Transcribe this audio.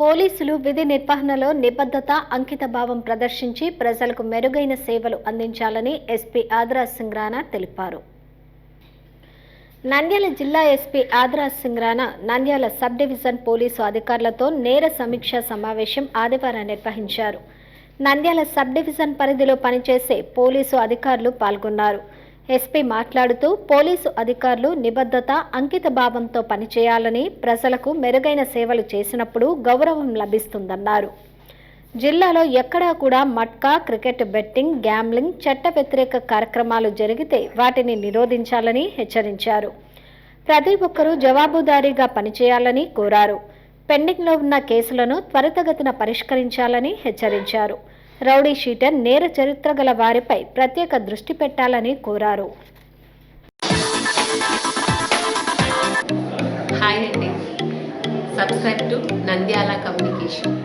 పోలీసులు విధి నిర్వహణలో నిబద్ధత అంకిత భావం ప్రదర్శించి ప్రజలకు మెరుగైన సేవలు అందించాలని ఎస్పీ ఆదరాజ్ సింగ్ రాణా తెలిపారు. నంద్యాల జిల్లా SP Adaraj Singh Rana Nandyal sub division police అధికారులతో నేర సమీక్షా సమావేశం ఆదివారం నిర్వహించారు. నంద్యాల సబ్ డివిజన్ పరిధిలో పనిచేసే పోలీసు అధికారులు పాల్గొన్నారు. ఎస్పీ మాట్లాడుతూ పోలీసు అధికారులు నిబద్ధత అంకిత భావంతో పనిచేయాలని ప్రజలకు మెరుగైన సేవలు చేసినప్పుడు గౌరవం లభిస్తుందన్నారు. జిల్లాలో ఎక్కడా కూడా మట్కా క్రికెట్ బెట్టింగ్ గ్యాంబ్లింగ్ చట్ట వ్యతిరేక కార్యక్రమాలు జరిగితే వాటిని నిరోధించాలని హెచ్చరించారు. ప్రతి ఒక్కరూ జవాబుదారీగా పనిచేయాలని కోరారు. పెండింగ్లో ఉన్న కేసులను త్వరితగతిన పరిష్కరించాలని హెచ్చరించారు. రౌడీ షీటర్ నేర చరిత్ర గల వారిపై ప్రత్యేక దృష్టి పెట్టాలని కోరారు. హాయ్ అండి సబ్స్క్రైబ్ టు నంద్యాల కమ్యూనికేషన్